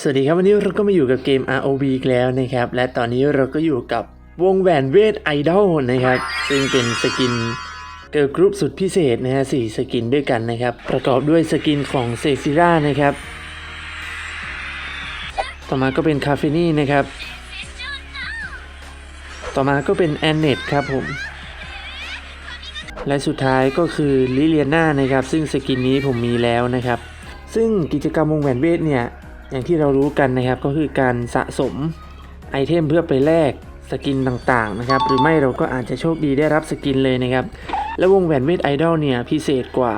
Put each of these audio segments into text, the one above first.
สวัสดีครับวันนี้เราก็มาอยู่กับเกม ROV อีกแล้วนะครับ และตอนนี้เราก็อยู่กับวงแหวนเวทไอดอลนะครับ ซึ่งเป็นสกินเกิร์ลกรุ๊ปสุดพิเศษนะฮะสี่สกินด้วยกันนะครับ ประกอบด้วยสกินของเซฟิรานะครับ ต่อมาก็เป็นคาเฟนี่นะครับ ต่อมาก็เป็นแอนเนตครับผม และสุดท้ายก็คือลิเลียนานะครับ ซึ่งสกินนี้ผมมีแล้วนะครับ ซึ่งกิจกรรมวงแหวนเวทเนี่ย อย่างที่เรารู้กันนะครับก็คือการสะสมไอเทมเพื่อไปแลกสกินต่างๆนะครับ หรือไม่เราก็อาจจะโชคดีได้รับสกินเลยนะครับ และวงแหวนเวทไอดอลเนี่ยพิเศษกว่า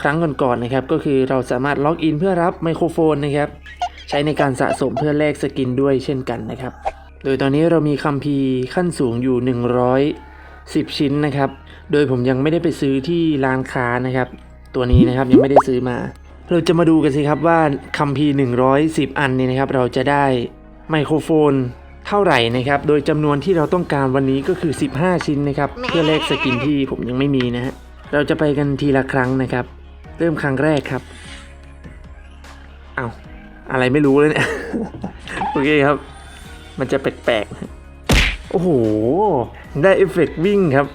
ครั้งก่อนๆนะครับ ก็คือเราสามารถล็อกอินเพื่อรับไมโครโฟนนะครับ ใช้ในการสะสมเพื่อแลกสกินด้วยเช่นกันนะครับ โดยตอนนี้เรามีคัมภีร์ขั้นสูงอยู่ 110 ชิ้นนะครับ โดยผมยังไม่ได้ไปซื้อที่ร้านค้านะครับ ตัวนี้นะครับยังไม่ได้ซื้อมา เราจะมาดูกันสิครับว่าคัมภีร์110 อันเนี่ยนะครับ เราจะได้ไมโครโฟนเท่าไหร่นะครับ โดยจำนวนที่เราต้องการวันนี้ก็คือ 15 ชิ้นนะครับ เพื่อแลกสกินที่ผมยังไม่มีนะฮะ เราจะไปกันทีละครั้งนะครับ เริ่มครั้งแรกครับ เอาอะไรไม่รู้เลยเนี่ย โอเคครับ มันจะแปลกๆนะโอ้โห ได้เอฟเฟกต์วิ่งครับ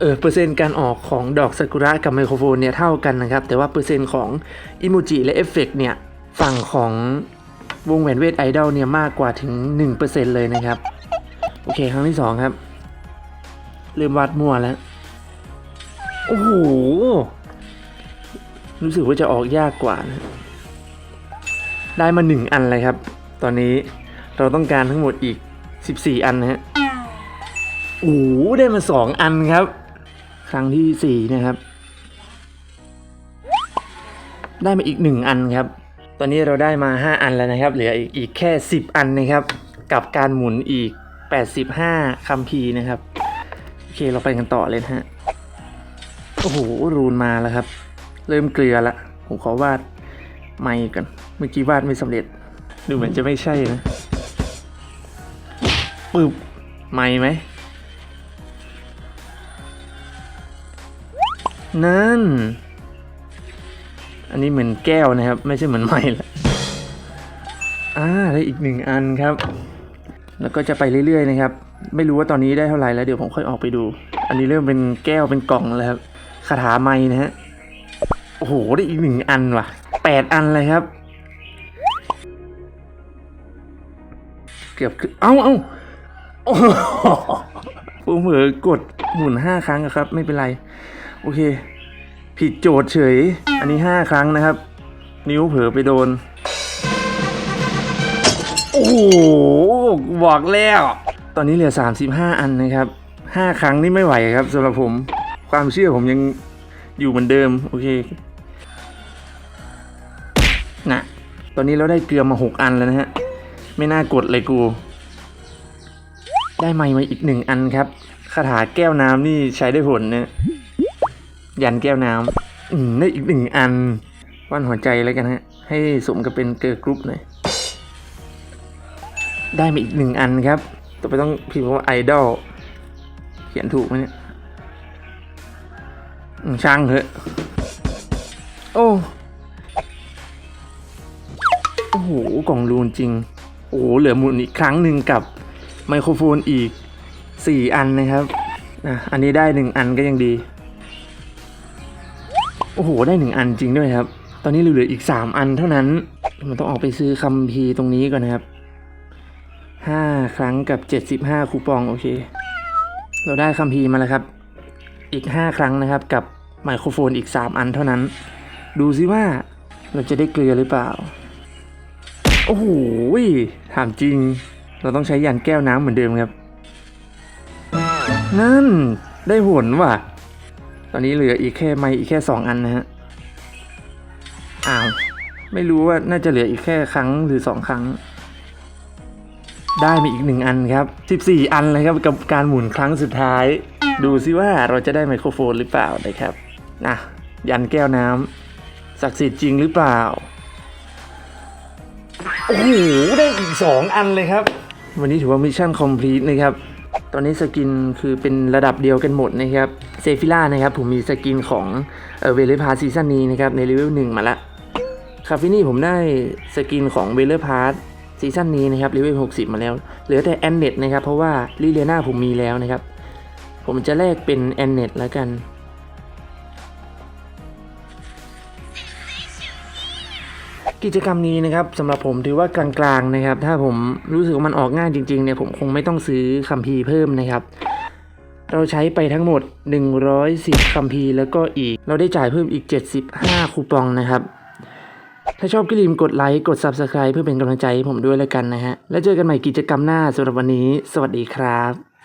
เออเปอร์เซ็นต์การออกของดอกซากุระกับไมโครโฟนเนี่ยเท่ากันนะครับ แต่ว่าเปอร์เซ็นต์ของอิโมจิและเอฟเฟกต์เนี่ยฝั่งของวงแหวนเวทไอดอลเนี่ยมากกว่าถึง 1%เลยนะครับ โอเค ครั้งที่ 2 ครับ เริ่มวาดมั่วแล้ว โอ้โห รู้สึกว่าจะออกยากกว่านะได้มา 1 อันเลยครับ ตอนนี้เราต้องการทั้งหมดอีก 14 อันนะฮะโอ้ได้มาสองอันครับ ครั้งที่สี่นะครับ ได้มาอีกหนึ่งอันครับ ตอนนี้เราได้มาห้าอันแล้วนะครับ เหลืออีกแค่สิบอันนะครับ กับการหมุนอีกแปดสิบห้าคัมภีร์นะครับ โอเคเราไปกันต่อเลยนะฮะ โอ้โห รูนมาแล้วครับ เริ่มเกลือละ ผมขอวาดไม่กัน เมื่อกี้วาดไม่สำเร็จ ดูเหมือนจะไม่ใช่นะปึ๊บไม่ไหม นั่น อันนี้เหมือนแก้วนะครับ ไม่ใช่เหมือนไม้ละอ่าได้อีกหนึ่งอันครับ แล้วก็จะไปเรื่อยๆนะครับ ไม่รู้ว่าตอนนี้ได้เท่าไหร่แล้วเดี๋ยวผมค่อยออกไปดู อันนี้เริ่มเป็นแก้วเป็นกล่องแล้วครับคาถาไม้นะฮะโอ้โหได้อีกหนึ่งอันว่ะแปดอันเลยครับ เกือบคือเอ้าเอ้าโอ้โหผมเผลอกดหมุนห้าครั้งครับ ไม่เป็นไร โอเค ผิดโจทย์เฉย อันนี้ห้าครั้งนะครับ นิ้วเผลอไปโดน โอ้โห บอกแล้ว ตอนนี้เหลือ 35 อันนะครับ 5 ครั้งนี่ไม่ไหวครับสำหรับผม ความเชื่อผมยังอยู่เหมือนเดิม โอเคนะตอนนี้เราได้เกลือมา 6 อันแล้วนะฮะ ไม่น่ากดเลยกู ได้ไม้มาอีกหนึ่งอันครับคาถาแก้วน้ำนี่ใช้ได้ผลนะ ยันแก้วน้ำอืมได้อีกหนึ่งอันวันหัวใจแล้วกันฮะ ให้สมกับเป็นเกิร์กรุ๊ปหน่อยได้มาอีกหนึ่งอันครับ ต่อไปต้องพิมพ์ว่าไอดอลเขียนถูกไหมเนี่ยช่างเถอะ โอ้โอ้โหกล่องรูนจริง โอ้โหเหลือหมุนอีกครั้งหนึ่งกับไมโครโฟนอีกสี่อันนะครับอะอันนี้ได้หนึ่งอันก็ยังดี โอ้โห ได้หนึ่งอันจริงด้วยครับ ตอนนี้เหลืออีกสามอันเท่านั้น มันต้องออกไปซื้อคัมภีตรงนี้ก่อนนะครับห้าครั้งกับเจ็ดสิบห้าคูปองโอเค เราได้คัมภีมาแล้วครับ อีกห้าครั้งนะครับ กับไมโครโฟนอีกสามอันเท่านั้น ดูซิว่าเราจะได้เกลือหรือเปล่า โอ้โหถามจริง เราต้องใช้ยันแก้วน้ำเหมือนเดิมครับ นั่น ได้ผลว่ะ อนนี้เหลืออีกแค่ไม่อีกแค่สองอันนะฮะ อ้าว ไม่รู้ว่าน่าจะเหลืออีกแค่ครั้งหรือสองครั้ง ได้มาอีกหนึ่งอันครับสิบสี่อันเลยครับกับการหมุนครั้งสุดท้าย ดูซิว่าเราจะได้ไมโครโฟนหรือเปล่านะครับนะยันแก้วน้ำศักดิ์สิทธิ์จริงหรือเปล่า โอ้โห ได้อีกสองอันเลยครับ วันนี้ถือว่ามิชชั่นคอมพลีทนะครับ ตอนนี้สกินคือเป็นระดับเดียวกันหมดนะครับ ซฟิล่านะครับผมมีสกินของเวเลพาซีซั่นนี้นะครับในเลเวลหนึ่งมาละคาฟินี่ผมได้สกินของเวลเลพาร์ซีซั่นนี้นะครับเลเวล60 มาแล้ว เหลือแต่แอนเน็ตนะครับ เพราะว่าลิเลียนาผมมีแล้วนะครับ ผมจะแลกเป็นแอนเน็ตแล้วกัน กิจกรรมนี้นะครับสำหรับผมถือว่ากลางๆนะครับ ถ้าผมรู้สึกว่ามันออกง่ายจริงๆเนี่ยผมคงไม่ต้องซื้อคัมภีร์เพิ่มนะครับ เราใช้ไปทั้งหมด 110คัมภีร์แล้วก็อีก เราได้จ่ายเพิ่มอีก 75 คูปองนะครับ ถ้าชอบก็ลืมกดไลค์ กด Subscribe เพื่อเป็นกำลังใจให้ผมด้วยแล้วกันนะฮะ แล้วเจอกันใหม่กิจกรรมหน้าสำหรับวันนี้ สวัสดีครับ